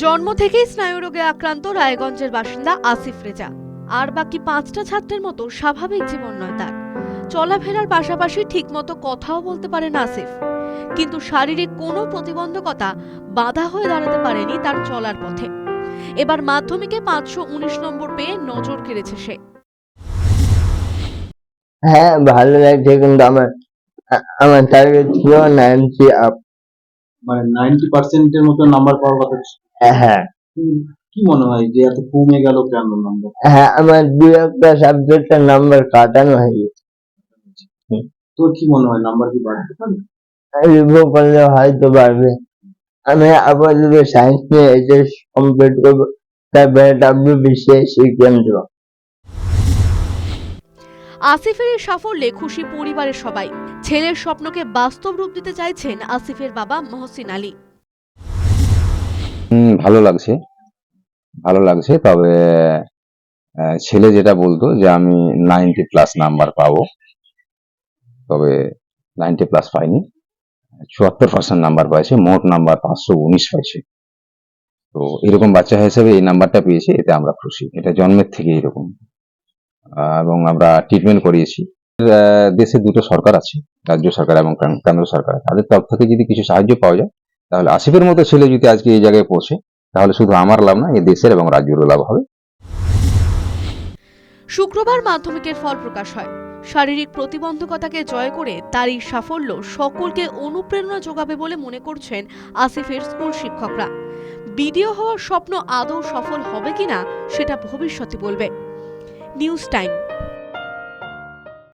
জন্ম থেকেই স্নায়ুরোগে আক্রান্ত রায়গঞ্জের বাসিন্দা আসিফ রেজা। আর বাকি পাঁচটা ছাত্রের মতো স্বাভাবিক জীবন নয় তার। চলাফেরার পাশাপাশি ঠিকমতো কথাও বলতে পারেন আসিফ। কিন্তু শারীরিক কোনো প্রতিবন্ধকতা বাধা হয়ে দাঁড়াতে পারেনি তার চলার পথে। এবার মাধ্যমিকে পাঁচশো উনিশ নম্বর পেয়ে নজর কেড়েছে সে। হ্যাঁ ভালো লাগছে কিন্তু আমার আমার টার্গেট ছিল নাইনটি আপ মানে নাইনটি পার্সেন্টের মতো নাম্বার পাওয়ার কথা ছিল। হ্যাঁ কি মনে হয় যে এত কমে গেল কেন নাম্বার হ্যাঁ আমার দু একটা সাবজেক্টের নাম্বার কাটানো হয়ে গেছে। তোর কি মনে হয় নাম্বার কি বাড়তে পারে? রিভিউ করলে হয়তো পারবে আমি আপাতত সায়েন্স নিয়ে এইচএস কমপ্লিট করব। তারপরে ডাব্লিউ বিসিএস এক্সাম দেবো। আসিফের এই সাফল্যে খুশি পরিবারের সবাই। ছেলের স্বপ্নকে বাস্তব রূপ দিতে চাইছেন আসিফের বাবা মহসিন আলী। হুম, ভালো লাগছে। ভালো লাগছে, তবে ছেলে যেটা বলতো যে আমি নাইনটি প্লাস নাম্বার পাবো। তবে নাইনটি প্লাস পাইনি। চুয়াত্তর পার্সেন্ট নাম্বার পাইছে, মোট নাম্বার পাঁচশো উনিশ পাইছে। তো এরকম বাচ্চা হিসেবে এই নাম্বারটা পেয়েছে, এতে আমরা খুশি। এটা জন্মের থেকে এরকম। এবং আমরা ট্রিটমেন্ট করিয়েছি। দেশে দুটো সরকার আছে, রাজ্য সরকার এবং কেন্দ্র সরকার। তাদের তরফ থেকে যদি কিছু সাহায্য পাওয়া যায় তাহলে আসিফের মতো ছেলে যদি আজকে এই জায়গায় পৌঁছে, তাহলে শুধু আমার লাভ না এই দেশের এবং রাজ্যেরও লাভ হবে। শুক্রবার মাধ্যমিকের ফল প্রকাশ হয়। শারীরিক প্রতিবন্ধকতাকে জয় করে তার এই সাফল্য সকলকে অনুপ্রেরণা যোগাবে বলে মনে করছেন আসিফের স্কুল শিক্ষকরা। বিডিও হওয়ার স্বপ্ন আদৌ সফল হবে কিনা, সেটা ভবিষ্যতে বলবে। News time.